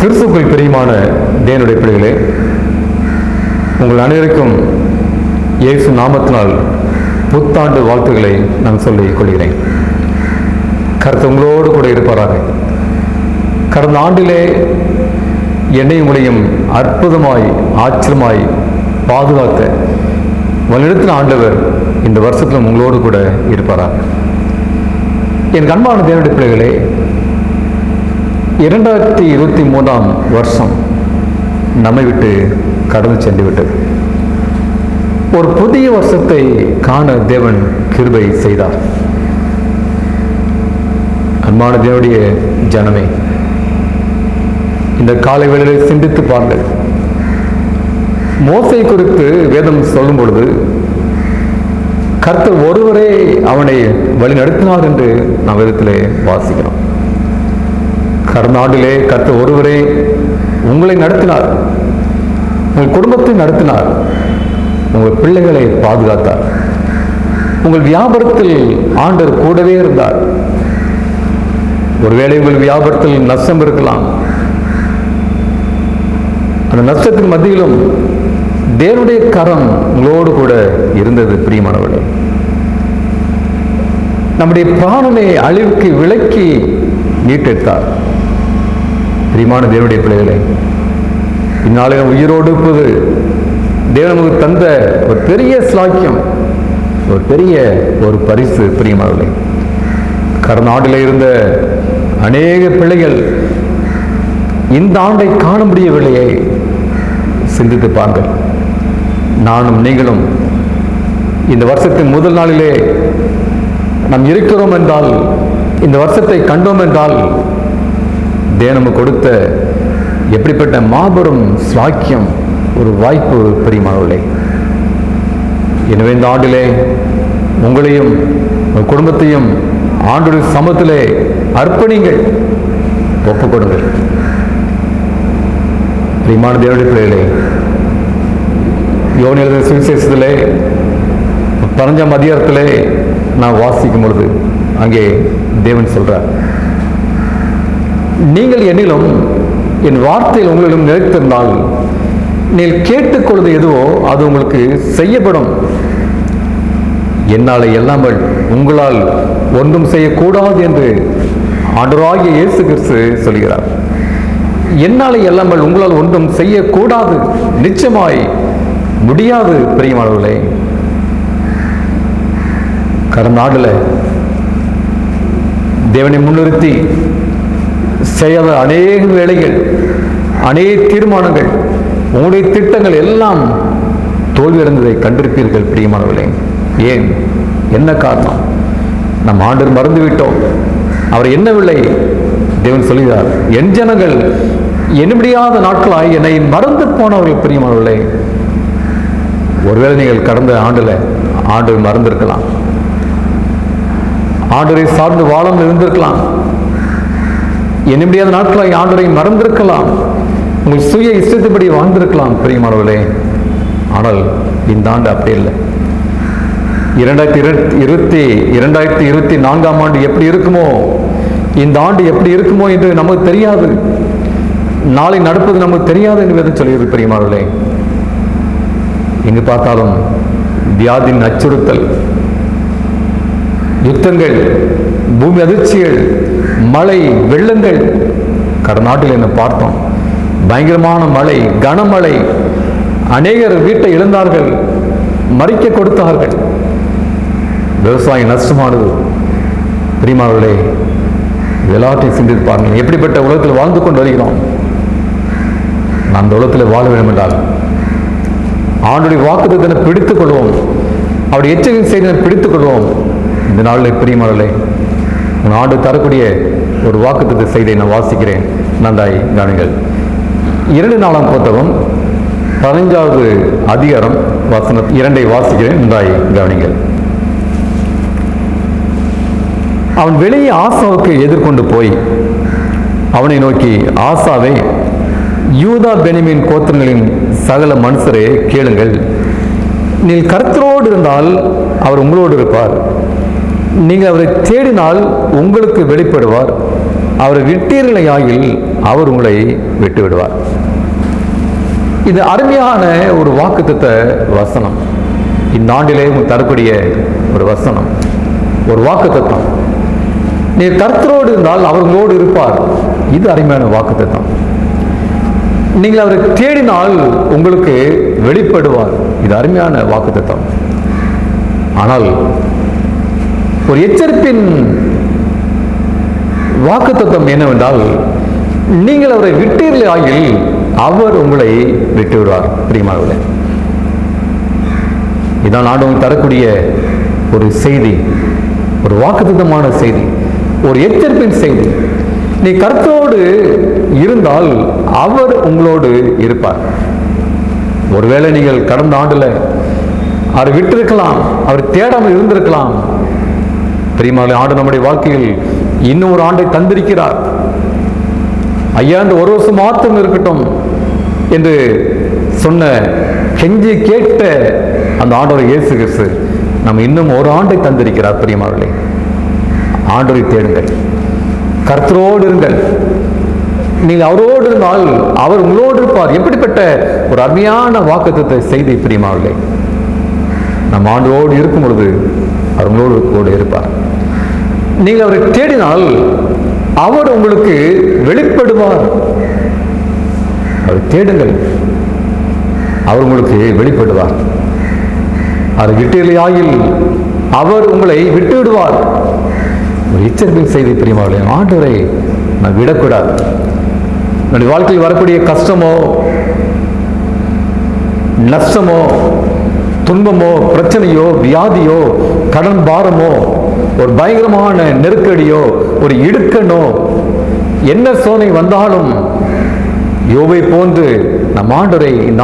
கிறிஸ்துக்குள் பிரியமான தேனுடைய பிள்ளைகளே உங்கள் அனைவருக்கும் இயேசு நாமத்தினால் புத்தாண்டு வாழ்த்துக்களை நான் சொல்லிக் கொள்கிறேன். கருத்து உங்களோடு கூட இருப்பாராக. கடந்த ஆண்டிலே என்னை உங்களையும் அற்புதமாய் ஆச்சரியமாய் பாதுகாத்த வழிநடத்தின ஆண்டவர் இந்த வருஷத்திலும் உங்களோடு கூட இருப்பாராக. என் கண்பான தேவனுடைய பிள்ளைகளே இரண்டாயிரத்தி இருபத்தி மூணாம் வருஷம் நம்மை விட்டு கடந்து சென்று விட்டது ஒரு புதிய வருஷத்தை காண தேவன் கிருபை செய்தார். அன்பான தேவனுடைய ஜனமே இந்த காலை வேளையில் சிந்தித்து பாருங்கள். மோசை குறித்து வேதம் சொல்லும் பொழுது கர்த்தர் ஒருவரே அவனை வழி நடத்தினார் என்று நாம் வேதத்திலே வாசிக்கிறோம். கடந்த ஆண்டிலே ஒருவரே உங்களை நடத்தினார். உங்கள் குடும்பத்தை நடத்தினார். உங்கள் பிள்ளைகளை பாதுகாத்தார். உங்கள் வியாபாரத்தில் ஆண்டர் கூடவே இருந்தார். ஒருவேளை உங்கள் வியாபாரத்தில் நஷ்டம் இருக்கலாம். அந்த நஷ்டத்தின் மத்தியிலும் தேவனுடைய கரம் உங்களோடு கூட இருந்தது பிரியமானவர்கள். நம்முடைய பிராணனை அழிவுக்கு விலக்கி மீட்டெடுத்தார். பிரியமான தேவனுடைய பிள்ளைகளை இந்நாளில் உயிரோடு இருப்பது தேவன் நமக்கு தந்த ஒரு பெரிய ஸ்லாக்கியம் ஒரு பெரிய ஒரு பரிசு பிரியமானவர்களே. கடந்த ஆண்டில் இருந்த அநேக பிள்ளைகள் இந்த ஆண்டை காண முடியவில்லையே. சிந்தித்து பாருங்கள். நானும் நீங்களும் இந்த வருஷத்தின் முதல் நாளிலே நாம் இருக்கிறோம் என்றால் இந்த வருஷத்தை கண்டோம் என்றால் தேனமும் கொடுத்த எப்படிப்பட்ட மாபெரும் சாக்கியம் ஒரு வாய்ப்பு பெரியமானவர்களே. எனவே இந்த ஆண்டிலே உங்களையும் குடும்பத்தையும் ஆண்டுடைய சமத்திலே அர்ப்பணிங்கள் ஒப்புக்கொடுங்கள். பிரியமான தேவனுடைய பிள்ளைகளே யோனியில் சுவிசேஷத்திலே பரஞ்ச மதியாரத்திலே நான் வாசிக்கும் பொழுது அங்கே தேவன் சொல்கிறார் நீங்கள் என்னிலும் என் வார்த்தையில் உங்களிடம் நிலைத்திருந்தால் நீங்கள் கேட்டுக்கொள்வது எதுவோ அது உங்களுக்கு செய்யப்படும். என்னால் எல்லாமல் உங்களால் ஒன்றும் செய்யக்கூடாது என்று ஆண்டவராகிய இயேசு கிறிஸ்து சொல்கிறார். என்னால் எல்லாமல் உங்களால் ஒன்றும் செய்யக்கூடாது. நிச்சயமாய் முடியாது பிரியமானவர்களே. கடந்த ஆண்டுல தேவனை முன்னிறுத்தி செய்யாத அநேக வேலைகள் அநேக தீர்மானங்கள் உங்களுடைய திட்டங்கள் எல்லாம் தோல்வியடைந்ததை கண்டிருப்பீர்கள் பிரியமானவர்களே. ஏன்? என்ன காரணம்? நம் ஆண்டு மறந்து விட்டோம் அவர் என்னவில்லை? தேவன் சொல்கிறார் என் ஜனங்கள் எண்ணிமுடியாத நாட்களாய் என்னை மறந்து போனவர்கள் பிரியமானவர்களே. ஒருவேளை நீங்கள் கடந்த ஆண்டுல ஆண்டு மறந்திருக்கலாம். ஆண்டரை சார்ந்து வாழம் இருந்திருக்கலாம். என்ன முடியாத நாட்களாக ஆண்டரை மறந்திருக்கலாம். உங்கள் சுய இஷ்டத்துப்படி வாழ்ந்திருக்கலாம் பிரியமானவர்களே. ஆனால் இந்த ஆண்டு அப்படி இல்லை. இரண்டாயிரத்தி இருபத்தி இருபத்தி இரண்டாயிரத்தி இருபத்தி நான்காம் ஆண்டு எப்படி இருக்குமோ இந்த ஆண்டு எப்படி இருக்குமோ என்று நமக்கு தெரியாது. நாளை நடப்பது நமக்கு தெரியாது என்று சொல்லியிருக்கு பிரியமானவர்களே. எங்கு பார்த்தாலும் வியாதியின் அச்சுறுத்தல் யுத்தங்கள் பூமி அதிர்ச்சிகள் மழை வெள்ளங்கள். கடந்த நாட்டில் என்ன பார்த்தோம்? பயங்கரமான மழை கனமழை. அநேகர் வீட்டை இழந்தார்கள் மறிக்க கொடுத்தார்கள். விவசாயம் நஷ்டமானது. பிரிமாவர்களே எல்லாத்தையும் சிந்திருப்பார்கள் எப்படிப்பட்ட உலகத்தில் வாழ்ந்து கொண்டு வருகிறோம்? நாம் அந்த உலகத்தில் வாழ வேண்டும் என்றால் ஆண்டுடைய வாக்குத்தத்தை பிடித்துக் கொள்வோம். அவருடைய எச்சரிக்கை செய்தியை பிடித்துக் கொள்வோம். இந்த நாளில் பிரியமானே நாடு தரக்கூடிய ஒரு வாக்குத்தத்தை செய்தை நான் வாசிக்கிறேன். நன்றாய் கவனிங்கள் இரண்டு நாளாம் புத்தகம் பதினஞ்சாவது அதிகாரம் வசன இரண்டை வாசிக்கிறேன். நன்றாய் கவனிங்கள் அவன் வெளியே ஆசாவுக்கு எதிர்கொண்டு போய் அவனை நோக்கி ஆசாவை யூதா பெனிமின் கோத்திரங்களின் சகல மனுஷரே கேளுங்கள். நீங்கள் கருத்தரோடு இருந்தால் அவர் உங்களோடு இருப்பார். நீங்கள் அவரை தேடினால் உங்களுக்கு வெளிப்படுவார். அவரை விட்டீர்களையாகில் அவர் உங்களை விட்டு விடுவார். இது அருமையான ஒரு வாக்குத்தத்த வசனம். இந்த ஆண்டிலே உங்களுக்கு தரக்கூடிய ஒரு வசனம். ஒரு வாக்குத்தத்தம். நீர் கர்த்தரோடு இருந்தால் அவர் உங்களோடு இருப்பார். இது அருமையான வாக்குத்தத்தம். நீங்கள் அவரை தேடினால் உங்களுக்கு வெளிப்படுவார். இது அருமையான வாக்குத்தத்தம். ஆனால் ஒரு எச்சரிப்பின் வாக்குத்தத்தம் என்னவென்றால் நீங்கள் அவரை விட்டீர்கள் ஆகில் அவர் உங்களை விட்டு விடுவார் பிரியமானவர்களே இதான் ஆண்டவன் தரக்கூடிய ஒரு செய்தி ஒரு வாக்குத்தமான செய்தி ஒரு எச்சரிப்பின் செய்தி. நீ கருத்தோடு இருந்தால் அவர் உங்களோடு இருப்பார். ஒருவேளை நீங்கள் கடந்த ஆண்டில் அவர் விட்டிருக்கலாம் அவர் தேடாமல் இருந்திருக்கலாம் பிரியமாலை ஆண்டு நம்முடைய வாழ்க்கையில் இன்னும் ஒரு ஆண்டை தந்திருக்கிறார். ஐயா இந்த ஒரு வருஷம் மாத்திரம் இருக்கட்டும் என்று சொன்ன கெஞ்சி கேட்ட அந்த ஆண்டவர் இயேசு கிறிஸ்து நம்ம இன்னும் ஒரு ஆண்டை தந்திருக்கிறார் பிரியமாவர்களே ஆண்டோரை தேடுங்கள். கர்த்தரோடு இருங்கள். நீங்கள் அவரோடு இருந்தால் அவர் உங்களோடு இருப்பார். எப்படிப்பட்ட ஒரு அருமையான வாக்குத்தத்தை செய்தி பிரியமாவர்களே நம் ஆண்டோடு இருக்கும் பொழுது அவர் உங்களோடு கூட இருப்பார். நீங்கள் அவரை தேடினால் அவர் உங்களுக்கு வெளிப்படுவார். அவர் தேடுங்கள். அவர் உங்களுக்கு வெளிப்படுவார். அவர் விட்டிலையாயில் அவர் உங்களை விட்டு விடுவார் எச்சரிக்கை செய்தி பிரியமாவளே ஆண்டவரை நான் விடக்கூடாது. என்னுடைய வாழ்க்கையில் வரக்கூடிய கஷ்டமோ நஷ்டமோ துன்பமோ பிரச்சனையோ வியாதியோ கடன் பாரமோ ஒரு பயங்கரமான நெருக்கடியோ ஒரு இடுக்கனோ என்ன சோனை வந்தாலும் யோவை போன்று நம் ஆண்டரை இந்த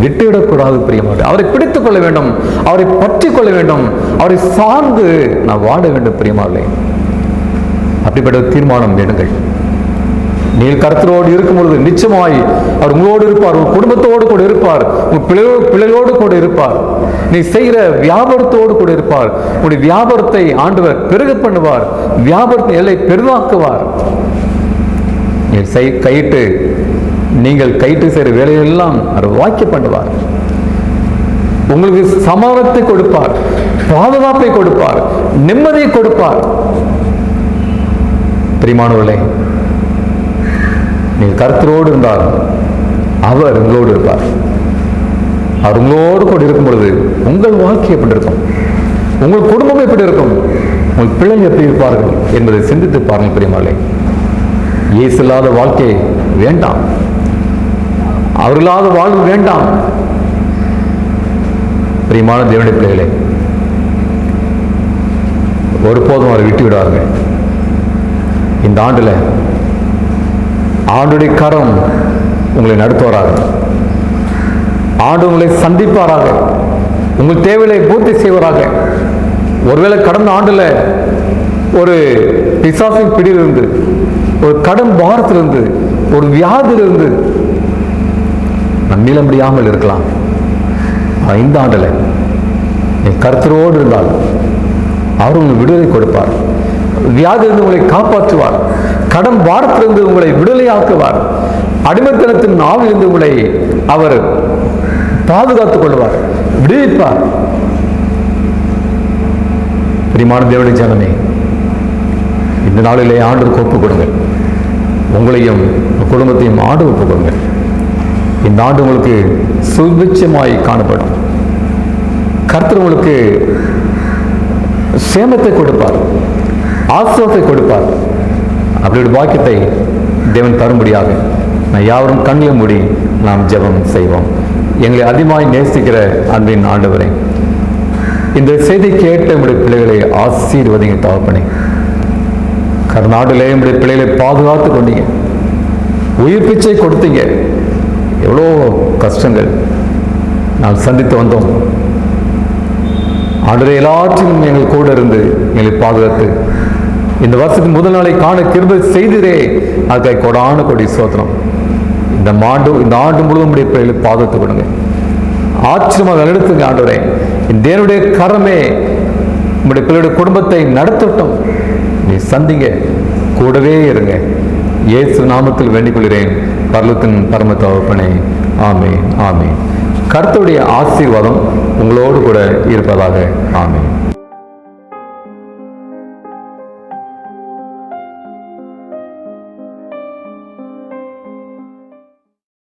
விட்டுவிடக்கூடாது பிரியமாடு அவரை பிடித்துக் கொள்ள வேண்டும் அவரை பற்றி கொள்ள வேண்டும் அவரை சார்ந்து நான் வாழ வேண்டும் பிரியமானே அப்படிப்பட்ட தீர்மானம் வேணுங்கள் நீங்கள் கருத்தரோடு இருக்கும் பொழுது நிச்சயமாய் அவர் உங்களோடு இருப்பார் உங்கள் குடும்பத்தோடு கூட இருப்பார் உங்கள் பிள்ளையோ பிள்ளையோடு கூட இருப்பார். நீ செய்கிற வியாபாரத்தோடு கூட இருப்பார். உங்களுடைய வியாபாரத்தை ஆண்டவர் பெருக பண்ணுவார். வியாபாரத்தின் எல்லை பெரிதாக்குவார். நீங்கள் செய் கையிட்டு நீங்கள் கைட்டு செய்கிற வேலையெல்லாம் அவர் வாக்கிய பண்ணுவார். உங்களுக்கு சமவத்தை கொடுப்பார் பாதுகாப்பை கொடுப்பார் நிம்மதியை கொடுப்பார். பிரிமானவர்களே நீங்கள் கருத்தரோடு இருந்தால் அவர் உங்களோடு இருப்பார். அவர் உங்களோடு கூட இருக்கும் பொழுது உங்கள் வாழ்க்கை எப்படி இருக்கும்? உங்கள் குடும்பம் எப்படி இருக்கும்? உங்கள் பிள்ளை எப்படி இருப்பார்கள் என்பதை சிந்தித்து பாருங்கள் பிரியமாளே இயேசு இல்லாத வாழ்க்கை வேண்டாம். அவர்களாத வாழ்வு வேண்டாம். பிரியமான தேவனுடைய பிள்ளைகளே ஒருபோதும் அவரை விட்டு விடார்கள் இந்த ஆண்டில் ஆண்டுடைய கரம் உங்களை நடத்துவாராக. ஆண்டு உங்களை சந்திப்பாராக. உங்கள் தேவைகளை பூர்த்தி செய்வாராக. ஒருவேளை கடந்த ஆண்டில் ஒரு பிசாசின் பிடியிலிருந்து ஒரு கடன் பாரத்திலிருந்து ஒரு வியாதியிலிருந்து நான் மீள முடியாமல் இருக்கலாம். ஐந்து இந்த என் கருத்தரோடு இருந்தால் அவர் உங்களுக்கு விடுதலை கொடுப்பார். வியாதியிலிருந்து உங்களை காப்பாற்றுவார். கடன் பாரத்திலிருந்து உங்களை விடுதலையாக்குவார். அடிமைத்தனத்தின் நாவிலிருந்து உங்களை அவர் பாதுகாத்துக் கொள்வார் விடுவிப்பார். பிரிமான தேவடி ஜனமே இந்த நாளிலே ஆண்டு ஒப்பு கொடுங்கள். உங்களையும் குடும்பத்தையும் ஆண்டு ஒப்பு கொடுங்கள். இந்த ஆண்டு உங்களுக்கு சுபிச்சமாய் காணப்படும். கர்த்தர் உங்களுக்கு சேமத்தை கொடுப்பார். ஆசிரத்தை கொடுப்பார். அப்படி ஒரு பாக்கியத்தை தேவன் தரும்படியாக நான் யாவரும் கண்ணில் மூடி நாம் ஜெபம் செய்வோம். எங்களை அதிகமாய் நேசிக்கிற அன்பின் ஆண்டவரை இந்த செய்தி கேட்ட நம்முடைய பிள்ளைகளை ஆசீர்வதிங்க தகப்பனே. கர்நாடிலே நம்முடைய பிள்ளைகளை பாதுகாத்து கொண்டீங்க. உயிர் பிச்சை கொடுத்தீங்க. எவ்வளோ கஷ்டங்கள் நாம் சந்தித்து வந்தோம். ஆண்டரை எல்லாற்றிலும் எங்கள் கூட இருந்து எங்களை பாதுகாத்து இந்த வருஷத்துக்கு முதல் நாளை காண கிருபை செய்திரே. அதுக்காக கொடான கொடி சோதனம். இந்த ஆண்டு இந்த ஆண்டு முழுவதும் உடைய பிள்ளைகளை பாதுகாத்து கொடுங்க. ஆச்சரியமாக நடத்துங்க ஆண்டவரே. இந்த தேவனுடைய கரமே உங்களுடைய பிள்ளையுடைய குடும்பத்தை நடத்தட்டும். நீ சந்திங்க கூடவே இருங்க. இயேசு நாமத்தில் வேண்டிக் கொள்கிறேன் பரலத்தின் பரம தகப்பனே ஆமே ஆமே கருத்துடைய ஆசீர்வாதம் உங்களோடு கூட இருப்பதாக ஆமே